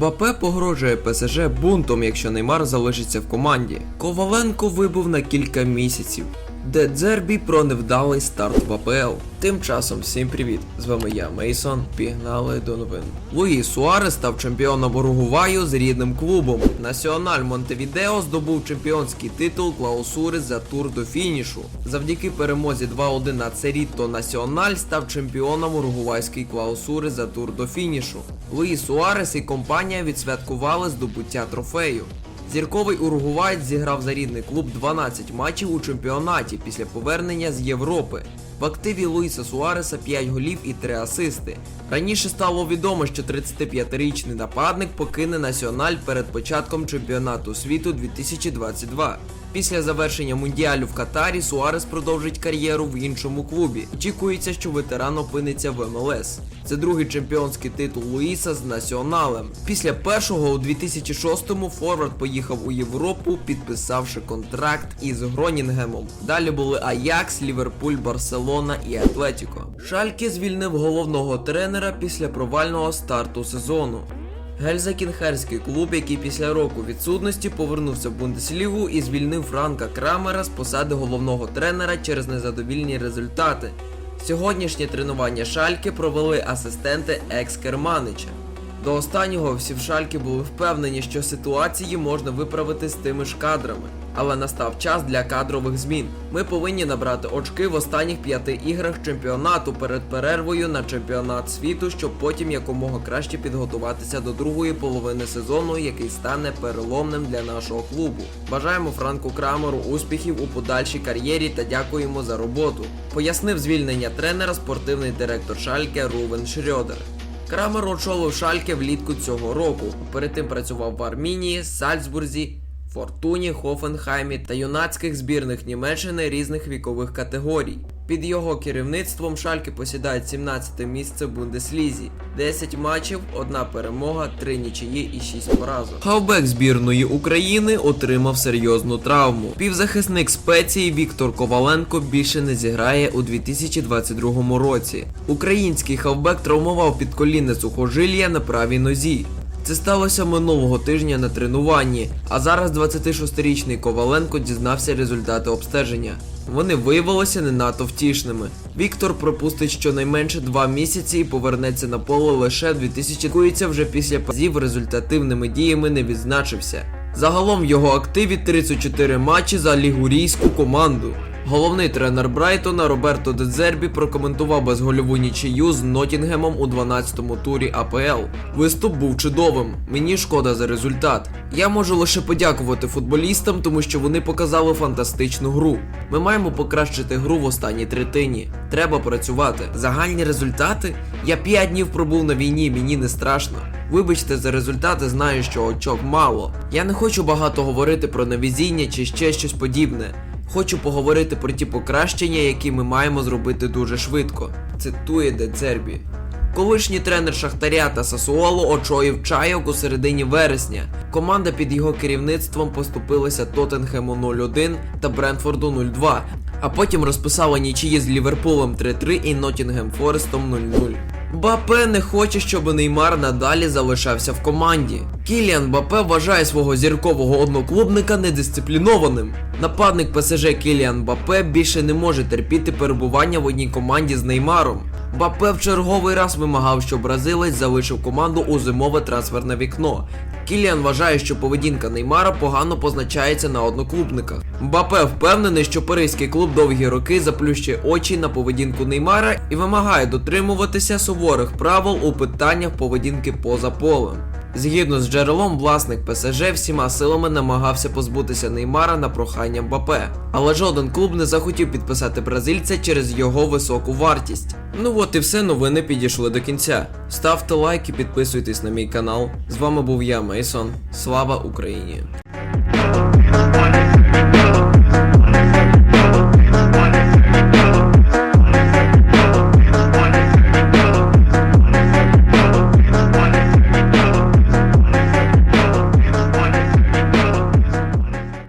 Бапе погрожує ПСЖ бунтом, якщо Неймар залишиться в команді. Коваленко вибув на кілька місяців. Де дзербі про невдалий старт в АПЛ. Тим часом всім привіт! З вами я, Мейсон. Пігнали до новин. Луї Суарес став чемпіоном Уругваю з рідним клубом. Національ Монтевідео здобув чемпіонський титул Клаусури за тур до фінішу. Завдяки перемозі 2-1 на Церіто Національ став чемпіоном уругвайської Клаусури за тур до фінішу. Луї Суарес і компанія відсвяткували здобуття трофею. Зірковий уругуваєць зіграв за рідний клуб 12 матчів у чемпіонаті після повернення з Європи. В активі Луїса Суареса 5 голів і 3 асисти. Раніше стало відомо, що 35-річний нападник покине Національ перед початком чемпіонату світу 2022. Після завершення мундіалю в Катарі Суарес продовжить кар'єру в іншому клубі. Очікується, що ветеран опиниться в МЛС. Це другий чемпіонський титул Луїса з Націоналем. Після першого у 2006-му Форвард поїхав у Європу, підписавши контракт із Гронінгемом. Далі були Аякс, Ліверпуль, Барселона і Атлетіко. Шальке звільнив головного тренера після провального старту сезону. Гельзакінхерський клуб, який після року відсутності повернувся в Бундеслігу і звільнив Франка Крамера з посади головного тренера через незадовільні результати. Сьогоднішнє тренування Шальки провели асистенти екс-керманича. До останнього всі в Шальки були впевнені, що ситуації можна виправити з тими ж кадрами. Але настав час для кадрових змін. Ми повинні набрати очки в останніх п'яти іграх чемпіонату перед перервою на чемпіонат світу, щоб потім якомога краще підготуватися до другої половини сезону, який стане переломним для нашого клубу. Бажаємо Франку Крамеру успіхів у подальшій кар'єрі та дякуємо за роботу. Пояснив звільнення тренера спортивний директор Шальке Рувен Шрьодер. Крамер очолив Шальке влітку цього року. Перед тим працював в Армінії, Сальцбурзі, Фортуні, Хофенхаймі та юнацьких збірних Німеччини різних вікових категорій. Під його керівництвом Шальке посідає 17 місце в Бундеслізі, 10 матчів, одна перемога, 3 нічиї і 6 поразок. Хавбек збірної України отримав серйозну травму. Півзахисник спеції Віктор Коваленко більше не зіграє у 2022 році. Український хавбек травмував підколінне сухожилля на правій нозі. Це сталося минулого тижня на тренуванні, а зараз 26-річний Коваленко дізнався результати обстеження. Вони виявилися не надто втішними. Віктор пропустить щонайменше два місяці і повернеться на поле лише в 2000 вже після пазів результативними діями не відзначився. Загалом в його активі 34 матчі за лігурійську команду. Головний тренер Брайтона Роберто Дедзербі прокоментував безгольову нічию з Нотінгемом у 12-му турі АПЛ. Виступ був чудовим. Мені шкода за результат. Я можу лише подякувати футболістам, тому що вони показали фантастичну гру. Ми маємо покращити гру в останній третині. Треба працювати. Загальні результати? Я 5 днів пробув на війні, мені не страшно. Вибачте за результати, знаю, що очок мало. Я не хочу багато говорити про невезіння чи ще щось подібне. Хочу поговорити про ті покращення, які ми маємо зробити дуже швидко. Цитує Де Цербі. Колишній тренер Шахтаря та Сасуоло очоїв чайок у середині вересня. Команда під його керівництвом поступилася Тоттенхему 0-1 та Брентфорду 0-2, а потім розписала нічиї з Ліверпулем 3-3 і Ноттінгем Форестом 0-0. Бапе не хоче, щоб Неймар надалі залишався в команді. Кіліан Бапе вважає свого зіркового одноклубника недисциплінованим. Нападник ПСЖ Кіліан Бапе більше не може терпіти перебування в одній команді з Неймаром. Бапе в черговий раз вимагав, щоб бразилець залишив команду у зимове трансферне вікно. Кіліан вважає, що поведінка Неймара погано позначається на одноклубниках. Бапе впевнений, що паризький клуб довгі роки заплющує очі на поведінку Неймара і вимагає дотримуватися суворих правил у питаннях поведінки поза полем. Згідно з джерелом, власник ПСЖ всіма силами намагався позбутися Неймара на прохання Мбапе, але жоден клуб не захотів підписати бразильця через його високу вартість. Ну от і все, новини підійшли до кінця. Ставте лайк і підписуйтесь на мій канал. З вами був я, Мейсон. Слава Україні!